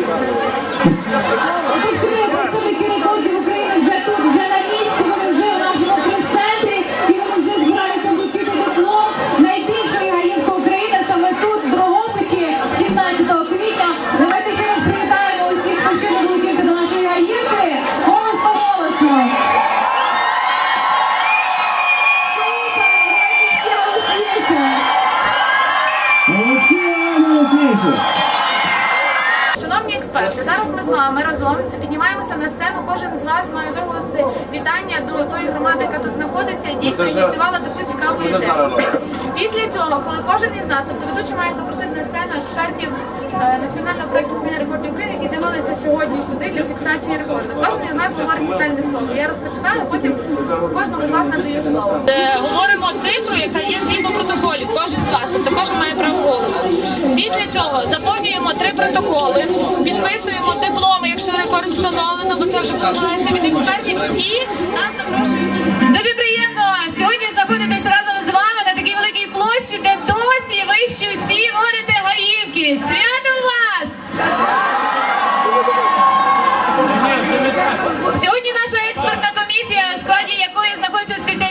何? З вами разом піднімаємося на сцену. Кожен з вас має виголосити вітання до тої громади, яка тут знаходиться, і дійсно ініціювала таку цікаву ідею. Після цього, коли кожен із нас, тобто ведучий має запросити на сцену експертів е, національного проєкту «Книга рекордів України, які з'явилися сьогодні сюди для фіксації рекорду. Кожен із нас говорить вітальне слово. Я розпочинаю, потім кожному з вас надаю слово. Е, говоримо цифру, яка є згідно протоколів. Кожен з вас, тобто кожен має право голосу. Після цього заповнюємо три протоколи, підписуємо дипломи, якщо рекорд встановлено, бо це вже буде залежно від експертів. І нас запрошують. Дуже приємно сьогодні знаходитись разом з вами на такій великій площі, де досі ви ще всі водите гаївки. Свято вас! Сьогодні наша експертна комісія, у складі якої знаходиться спеціалісти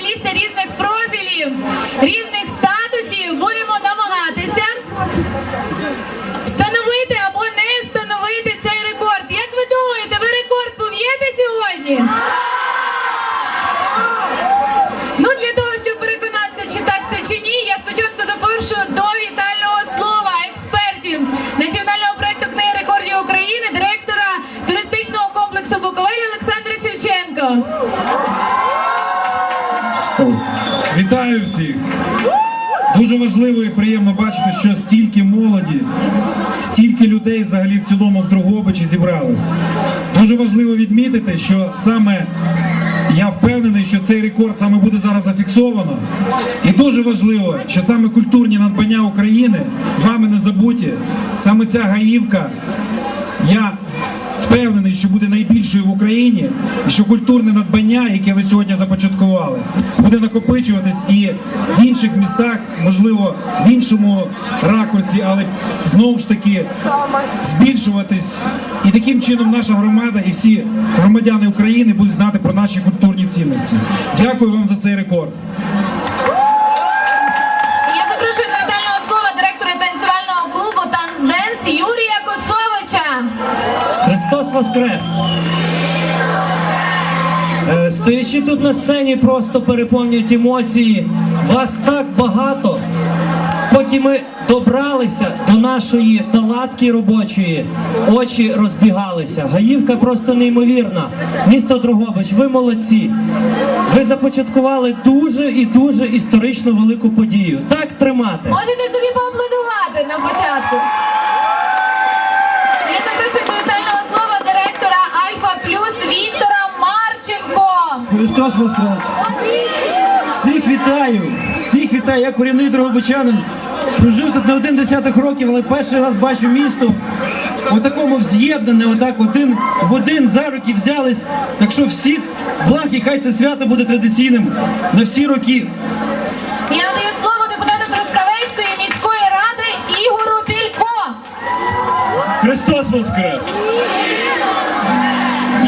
стільки людей взагалі в цілому в Другобичі зібралось. Дуже важливо відмітити, що саме я впевнений, що цей рекорд саме буде зараз зафіксовано. І дуже важливо, що саме культурні надбання України вами не забуті. Саме ця гаївка. Я впевнений, що буде найбільшою в Україні, і що культурне надбання, яке ви сьогодні започаткували, буде накопичуватись і в інших містах, можливо, в іншому ракурсі, але знову ж таки збільшуватись. І таким чином наша громада і всі громадяни України будуть знати про наші культурні цінності. Дякую вам за цей рекорд. Воскрес! Е, Стоячи тут на сцені, просто переповнюють емоції. Вас так багато. Поки ми добралися до нашої палатки робочої, очі розбігалися. Гаївка просто неймовірна. Місто Дрогобич, ви молодці. Ви започаткували дуже і дуже історично велику подію. Так тримати. Можете собі поаплодувати на початку. Христос Воскрес! Всіх вітаю! Всіх вітаю! Я корінний дрогобичанин. Прожив тут не один десяток років, але перший раз бачу місто у такому вз'єднане, отак один в один за руки взялись. Так що всіх благ і хай це свято буде традиційним на всі роки. Я надаю слово депутату Трускавецької міської ради Ігору Білько. Христос Воскрес!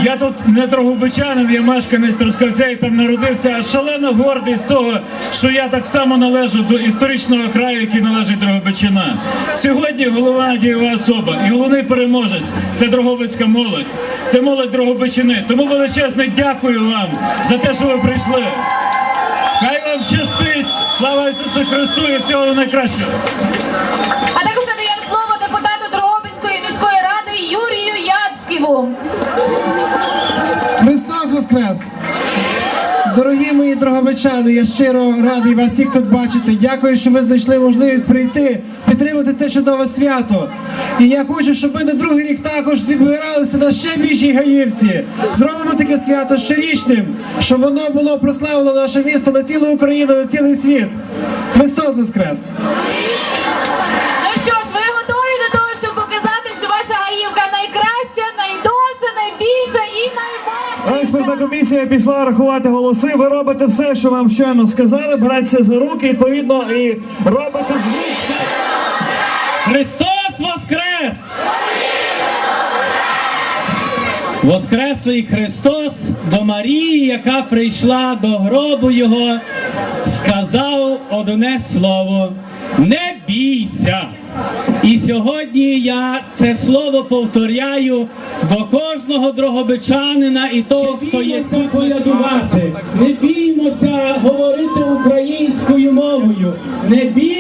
Я тут не Дрогобичанин, я мешканець Трускавця і там народився, а шалено гордий з того, що я так само належу до історичного краю, який належить Дрогобичина. Сьогодні головна дієва особа і головний переможець це Дрогобицька молодь, це молодь Дрогобичини. Тому величезне дякую вам за те, що ви прийшли. Хай вам щастить! Слава Ісусу Христу і всього найкращого! А також надаємо слово депутату Дрогобицької міської ради Юрію Яцьківу. Воскрес! Дорогі мої дроговичани, я щиро радий вас всіх тут бачити. Дякую, що ви знайшли можливість прийти, підтримати це чудове свято. І я хочу, щоб ми на другий рік також зібралися на ще більшій гаївці. Зробимо таке свято щорічним, щоб воно було прославлено наше місто на цілу Україну, на цілий світ. Христос Воскрес! Комісія пішла рахувати голоси. Ви робите все, що вам щойно сказали. Береться за руки, відповідно, і робите звук. Христос Воскрес! Воскреслий Христос до Марії, яка прийшла до гробу Його, сказав одне слово: не бійся. І сьогодні я це слово повторяю до кожного дрогобичанина і того, хто є тут колядувати. Не біймося говорити українською мовою, не біймося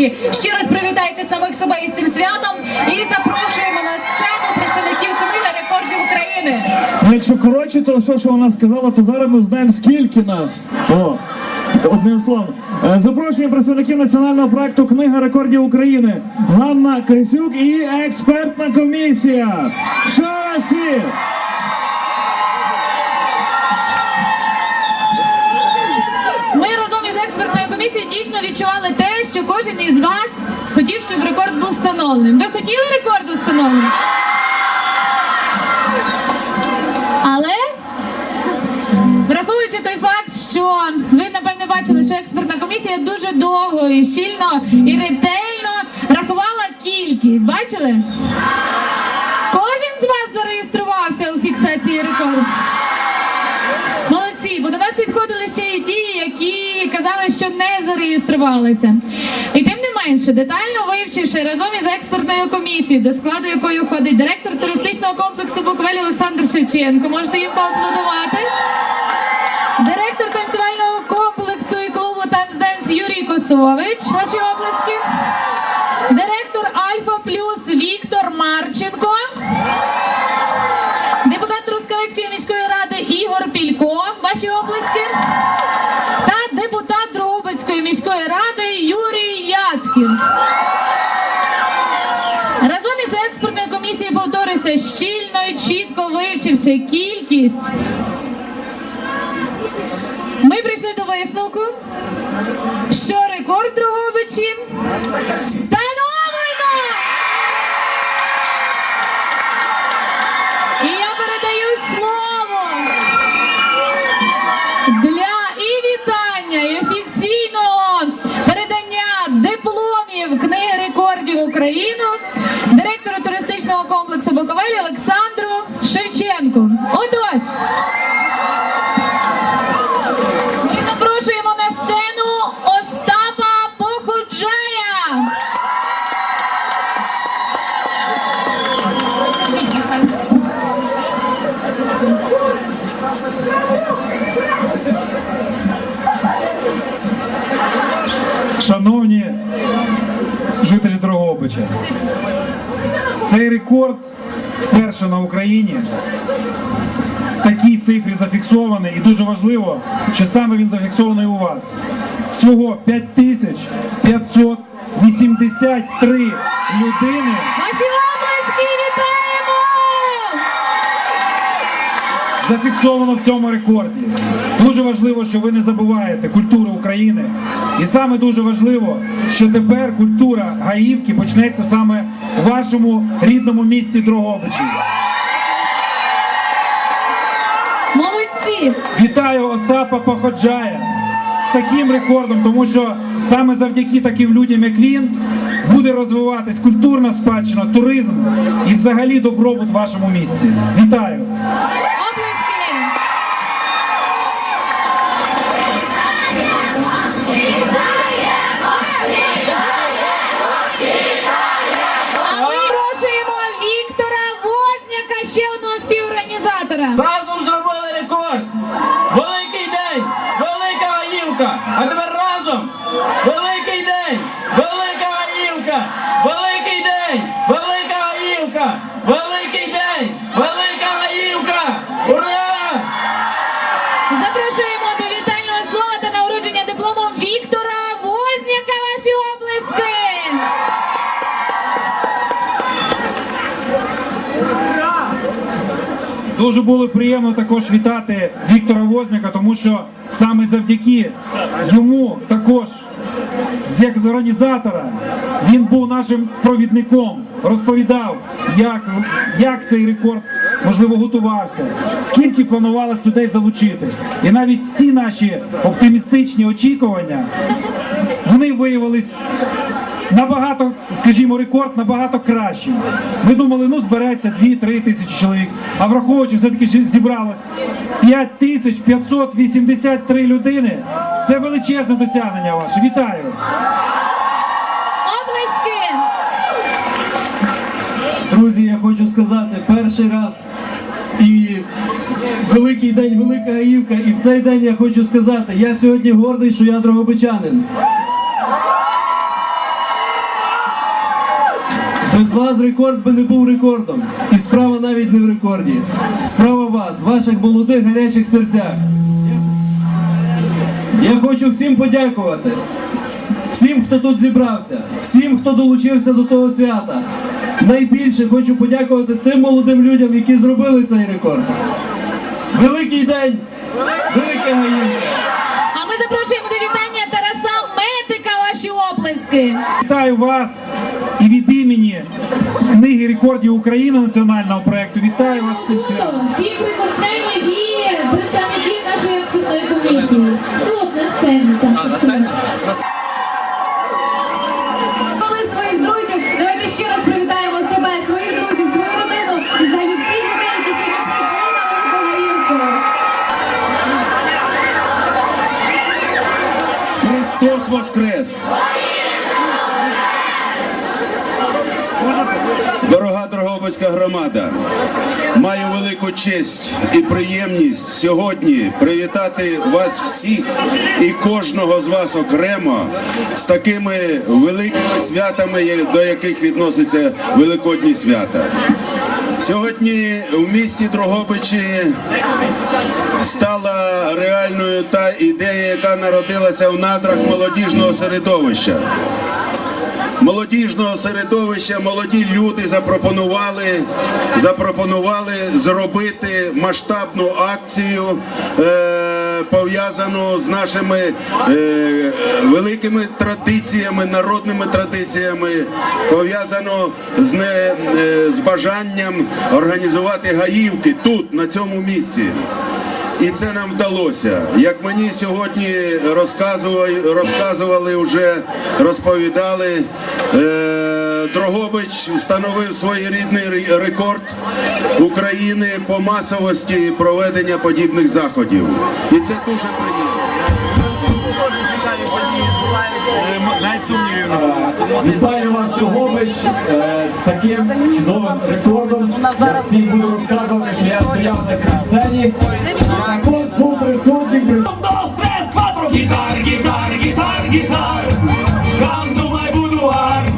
місті Ще раз привітайте самих себе із цим святом і запрошуємо на сцену представників книги рекордів України. Ну, якщо коротше, то все, що вона сказала, то зараз ми знаємо, скільки нас. О, одним словом. Е, Запрошуємо представників національного проекту Книга рекордів України. Ганна Крисюк і експертна комісія. Шасі! Ми разом із експертною дійсно відчували те, що кожен із вас хотів, щоб рекорд був встановленим. Ви хотіли рекорд встановлений? Але враховуючи той факт, що ви напевне бачили, що експертна комісія дуже довго і щільно і ретельно рахувала кількість. Бачили? Кожен з вас зареєструвався у фіксації рекорду. Молодці, бо до нас підходили ще і ті, які не зареєструвалися. І тим не менше, детально вивчивши разом із експертною комісією, до складу якої входить директор туристичного комплексу Буковель Олександр Шевченко. Можете їм поаплодувати. Директор танцювального комплексу і клубу Танцденс Юрій Косович. Ваші оплески. Повторюся, щільно і чітко вивчивши кількість. Ми прийшли до висновку, що рекорд Дрогобичі Шановні жителі Дрогобича, цей рекорд вперше на Україні в такій цифрі зафіксований і дуже важливо, що саме він зафіксований у вас. Всього 5500 83 людини Ваші обласки вітаємо! Зафіксовано в цьому рекорді. Дуже важливо, що ви не забуваєте культуру України. І саме дуже важливо, що тепер культура Гаївки почнеться саме в вашому рідному місті Дрогобичі. Молодці! Вітаю Остапа Походжая з таким рекордом, тому що саме завдяки таким людям, як він, буде розвиватись культурна спадщина, туризм і взагалі добробут в вашому місті. Вітаю! Bravo! Дуже було приємно також вітати Віктора Возняка, тому що саме завдяки йому також, як з організатора, він був нашим провідником, розповідав, як, як цей рекорд можливо готувався, скільки планувалось людей залучити. І навіть ці наші оптимістичні очікування вони виявились набагато, скажімо, рекорд набагато кращий. Ми думали, ну збереться 2-3 тисячі чоловік, а враховуючи, все-таки зібралось 5583 людини. Це величезне досягнення ваше. Вітаю! Оплески! Друзі, я хочу сказати, перший раз і великий день, велика Гаївка. І в цей день я хочу сказати, я сьогодні гордий, що я дрогобичанин. Без вас рекорд би не був рекордом. І справа навіть не в рекорді. Справа вас, в ваших молодих гарячих серцях. Я хочу всім подякувати. Всім, хто тут зібрався, всім, хто долучився до того свята. Найбільше хочу подякувати тим молодим людям, які зробили цей рекорд. Великий день! Велика Гаївка! А ми запрошуємо до. Ваші оплески! Вітаю вас і від імені книги рекордів України національного проекту. Вітаю вас цим святом. Всіх прикордонів і представників нашої експертної комісії. Тут на сцені. так. Коли своїх друзів, давайте ще раз привітаємо себе, своїх друзів, свою родину і взагалі всіх людей, які сьогодні прийшли на Велику Гаївку. Христос Воскрес! Дорога громада, маю велику честь і приємність сьогодні привітати вас всіх і кожного з вас окремо з такими великими святами, до яких відносяться великодні свята. Сьогодні в місті Дрогобичі стала реальною та ідея, яка народилася в надрах молодіжного середовища. Молодіжного середовища молоді люди запропонували, запропонували зробити масштабну акцію. Е- Пов'язану з нашими е, великими традиціями, народними традиціями, пов'язано з, не, е, з бажанням організувати гаївки тут, на цьому місці. І це нам вдалося. Як мені сьогодні розказували, розказували вже розповідали. Е- Дрогобич встановив своєрідний рекорд України по масовості проведення подібних заходів. І це дуже приємно. Вітаю вас Дрогобич е, з таким чудовим рекордом. Я всім буду розказувати, що я стояв на цій сцені. І також був присутній Гітар, гітар, гітар, гітар, Кам думай буду boudoir.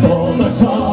Голова. То лишайте,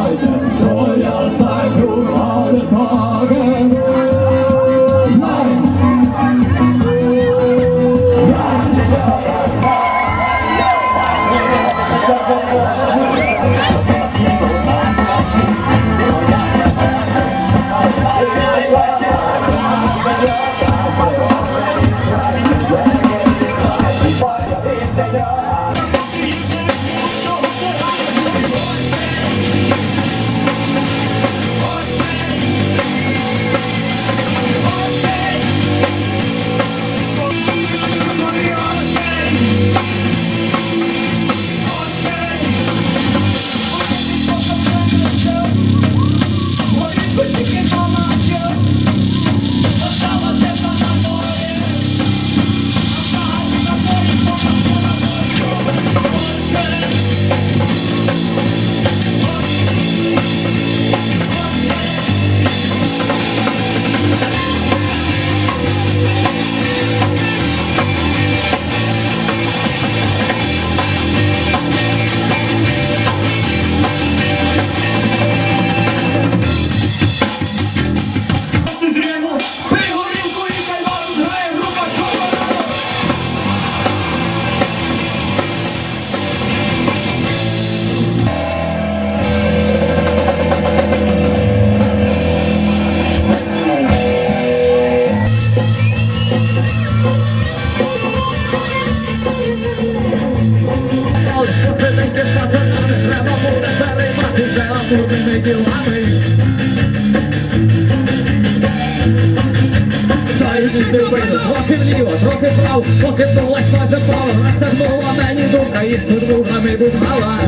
з подругами бухала.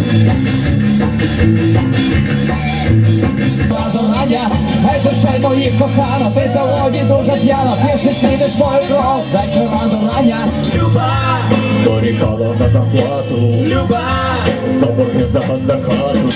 Ладонання, гей, душай моїх кохана, ти сьогодні дуже п'яна, піши ціниш мою кров, вечора до рання. Люба, дорікала за зарплату. Люба, за борги за вас за хату.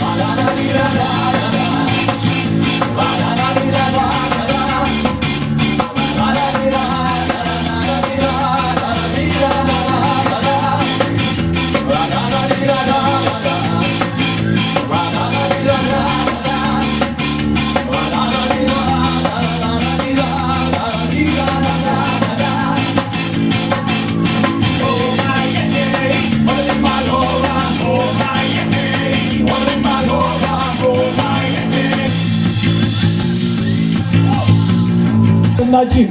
La la la la la na dziś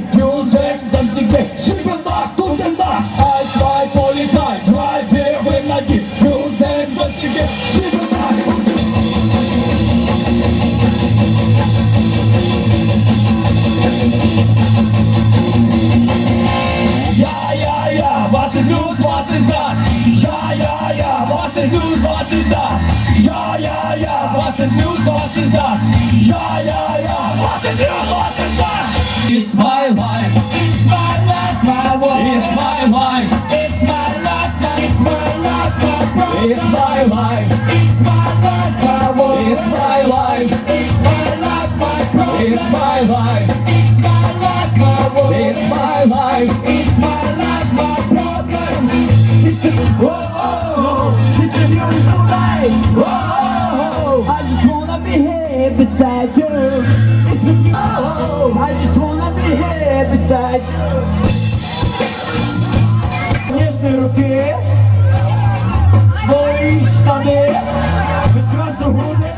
life, it's my life, my problem. It's a, oh, oh, oh, it's a beautiful life. Oh, oh, oh, I just wanna be here beside you. It's a, oh, oh, I just wanna be here beside you. Ніжні руки, свої штани, відкрасу груди,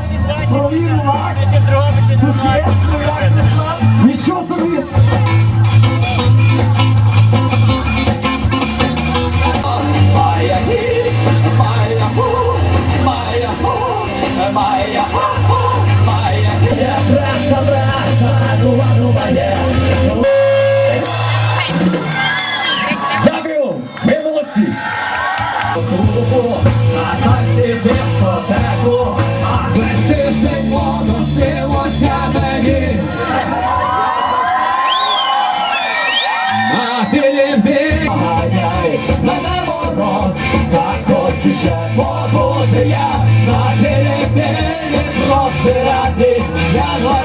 провір лак, душе, стояк, нічого собі. Bahia. Ради, я